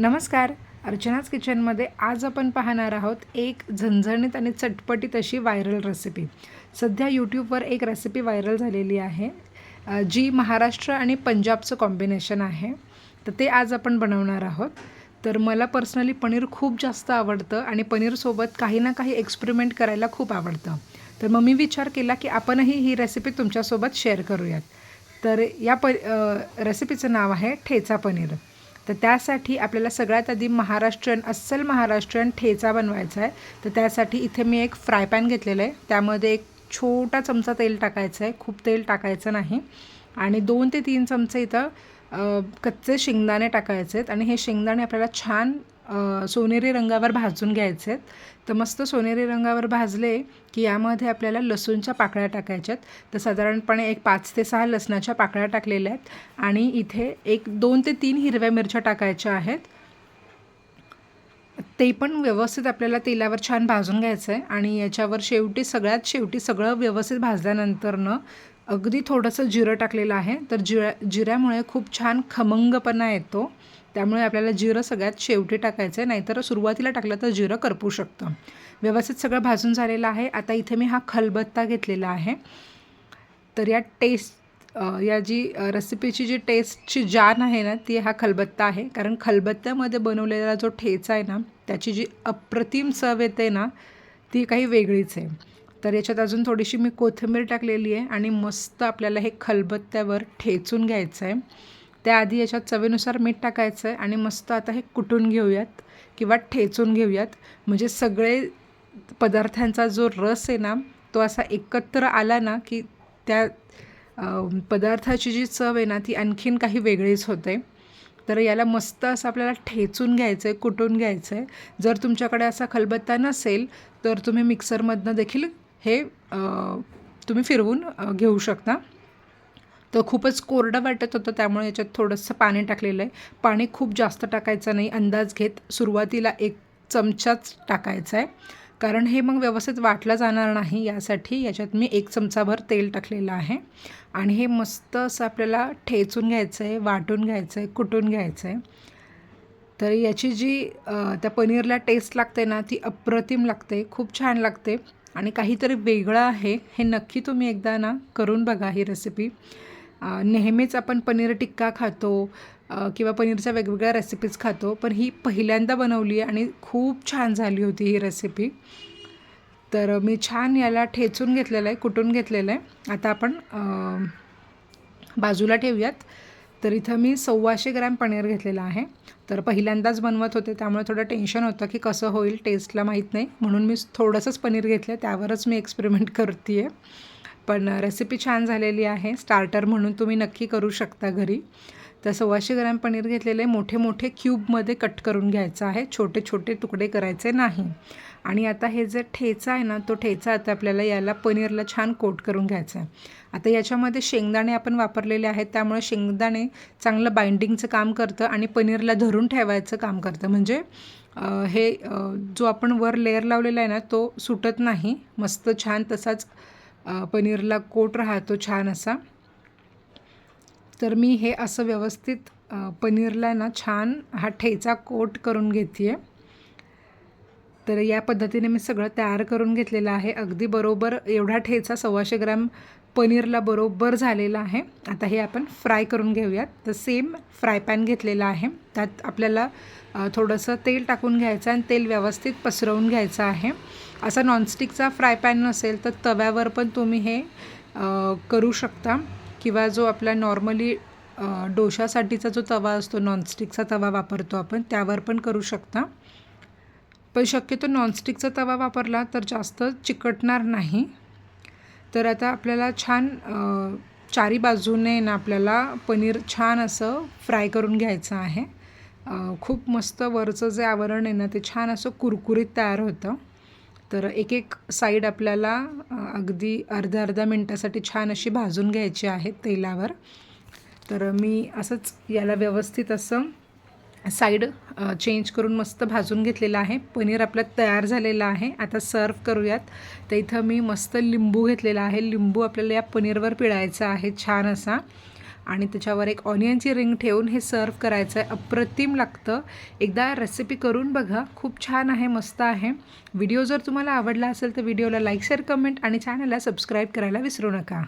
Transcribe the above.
नमस्कार. अर्चनाच किचनमध्ये आज आपण पाहणार आहोत एक झणझणीत आणि चटपटीत अशी व्हायरल रेसिपी सध्या यूट्यूबवर एक रेसिपी व्हायरल झालेली आहे. जी महाराष्ट्र आणि पंजाबचं कॉम्बिनेशन आहे. तर ते आज आपण बनवणार आहोत. तर मला पर्सनली पनीर खूप जास्त आवडतं आणि पनीरसोबत काही ना काही एक्सपेरिमेंट करायला खूप आवडतं. तर मग मी विचार केला की आपणही ही रेसिपी तुमच्यासोबत शेअर करूयात. तर या प रेसिपीचं नाव आहे ठेचा पनीर. तर त्यासाठी आपल्याला सगळ्यात आधी महाराष्ट्रीयन अस्सल महाराष्ट्रीयन ठेचा बनवायचा आहे. तर त्यासाठी इथे मी एक फ्राय पॅन घेतलेलं आहे. त्यामध्ये एक छोटा चमचा तेल टाकायचं आहे. खूप तेल टाकायचं नाही. आणि दोन ते तीन चमचे इथं कच्चे शेंगदाणे टाकायचे आहेत. आणि हे शेंगदाणे आपल्याला छान सोनेरी रंगावर भाजून घ्यायचे आहेत. तर मस्त सोनेरी रंगावर भाजले की यामध्ये आपल्याला लसूणच्या पाकळ्या टाकायच्या आहेत तर साधारणपणे एक पाच ते सहा लसणाच्या पाकळ्या टाकलेल्या आहेत. आणि इथे एक दोन ते तीन हिरव्या मिरच्या टाकायच्या आहेत. ते पण व्यवस्थित आपल्याला तेलावर छान भाजून घ्यायचं आहे आणि याच्यावर शेवटी सगळ्यात शेवटी सगळं व्यवस्थित भाजल्यानंतरनं अगदी थोडंसं जिरं टाकलेलं आहे. तर जिरा जिऱ्यामुळे खूप छान खमंगपणा येतो. त्यामुळे आपल्याला जिरं सगळ्यात शेवटी टाकायचं आहे नाहीतर सुरुवातीला टाकलं तर जिरं करपू शकतं. व्यवस्थित सगळं भाजून झालेलं आहे. आता इथे मी हा खलबत्ता घेतलेला आहे. तर या टेस्ट या जी रेसिपीची जी टेस्टची जान आहे ना ती हा खलबत्ता आहे. कारण खलबत्त्यामध्ये बनवलेला जो ठेचा आहे ना त्याची जी अप्रतिम चव येते ना ती काही वेगळीच आहे. तर याच्यात अजून थोडीशी मी कोथिंबीर टाकलेली आहे आणि मस्त आपल्याला हे खलबत्त्यावर ठेचून घ्यायचं आहे. त्याआधी याच्यात चवीनुसार मीठ टाकायचं आहे आणि मस्त आता हे कुटून घेऊयात किंवा ठेचून घेऊयात. म्हणजे सगळे पदार्थांचा जो रस आहे ना तो असा एकत्र आला ना की त्या पदार्थाची जी चव आहे ना ती आणखीन काही वेगळीच होते. तर याला मस्त असं आपल्याला ठेचून घ्यायचं आहे कुटून घ्यायचं आहे जर तुमच्याकडे असा खलबत्ता नसेल तर तुम्ही मिक्सरमधनं देखील हे तुम्ही फिरवून घेऊ शकता. तर खूपच कोरडं वाटत होतं त्यामुळे याच्यात थोडंसं पाणी टाकलेलं आहे. पाणी खूप जास्त टाकायचं नाही. अंदाज घेत सुरुवातीला एक चमचाच टाकायचा आहे. कारण हे मग व्यवस्थित वाटलं जाणार नाही यासाठी याच्यात मी एक चमचाभर तेल टाकलेलं आहे. आणि हे मस्त असं आपल्याला ठेचून घ्यायचं आहे वाटून घ्यायचं आहे कुटून घ्यायचं आहे. तर याची जी त्या पनीरला टेस्ट लागते ना ती अप्रतिम लागते. खूप छान लागते. आणि काहीतरी वेगळं आहे. हे नक्की तुम्ही एकदा ना करून बघा ही रेसिपी नेहमीच आपण पनीर टिक्का खातो किंवा पनीरच्या वेगवेगळ्या रेसिपीज खातो पण ही पहिल्यांदा बनवली आहे आणि खूप छान झाली होती ही रेसिपी तर मी छान याला ठेचून घेतलेलं आहे कुटून घेतलेलं आहे. आता आपण बाजूला ठेवूयात. तर इथं मी सव्वाशे ग्रॅम पनीर घेतलेलं आहे. तर पहिल्यांदाच बनवत होते त्यामुळे थोडं टेन्शन होतं की कसं होईल टेस्टला माहीत नाही. म्हणून मी थोडंसंच पनीर घेतलं त्यावरच मी एक्सपेरिमेंट करते आहे पण रेसिपी छान झालेली आहे स्टार्टर म्हणून तुम्ही नक्की करू शकता घरी. तर सव्वाशे ग्रॅम पनीर घेतलेले मोठे मोठे क्यूबमध्ये कट करून घ्यायचं आहे. छोटे छोटे तुकडे करायचे नाही. आणि आता हे जे ठेचा आहे ना तो ठेचा आता आपल्याला याला पनीरला छान कोट करून घ्यायचा आहे. आता याच्यामध्ये शेंगदाणे आपण वापरलेले आहेत त्यामुळे शेंगदाणे चांगलं बाइंडिंगचं काम करतं आणि पनीरला धरून ठेवायचं काम करतं. म्हणजे हे जो आपण वर लेअर लावलेला आहे ना तो सुटत नाही. मस्त छान तसाच पनीरला कोट राहतो छान असा. तर मी हे असं व्यवस्थित पनीरला ना छान हा ठेचा कोट करून घेते आहे तर या पद्धतीने मी सगळं तयार करून घेतलेलं आहे. अगदी बरोबर एवढा ठेचा सव्वाशे ग्रॅम पनीरला बरोबर झालेला आहे. आता हे आपण फ्राय करून घेऊयात. तर सेम फ्राय पॅन घेतलेला आहे. त्यात आपल्याला थोडंसं तेल टाकून घ्यायचं आणि तेल व्यवस्थित पसरवून घ्यायचं आहे. असा नॉनस्टिकचा फ्राय पॅन नसेल तर तव्यावर पण तुम्ही हे करू शकता. किंवा जो आपला नॉर्मली डोशासाठीचा जो तवा असतो नॉनस्टिकचा तवा वापरतो आपण त्यावर पण करू शकता. पण शक्यतो नॉनस्टिकचा तवा वापरला तर जास्त चिकटणार नाही. तर आता आपल्याला छान चारी बाजूने ना आपल्याला पनीर छान असं फ्राय करून घ्यायचं आहे. खूप मस्त वरचं जे आवरण आहे ना ते छान असं कुरकुरीत तयार होतं. तर एक एक साईड आपल्याला अगदी अर्धा अर्धा मिनटासाठी छान अशी भाजून घ्यायची आहे तेलावर. तर मी असंच याला व्यवस्थित असं साईड चेंज करून मस्त भाजून घेतलेलं आहे. पनीर आपलं तयार झालेलं आहे. आता सर्व करूयात. तर इथं मी मस्त लिंबू घेतलेला आहे. लिंबू आपल्याला या पनीरवर पिळायचा आहे छान असा. आणि त्याच्यावर एक ऑनियनची रिंग ठेवून हे सर्व करायचं आहे अप्रतिम लागतं. एकदा रेसिपी करून बघा. खूप छान आहे मस्त आहे. व्हिडिओ जर तुम्हाला आवडला असेल तर व्हिडिओला लाईक शेअर कमेंट आणि चॅनलला सबस्क्राईब करायला विसरू नका.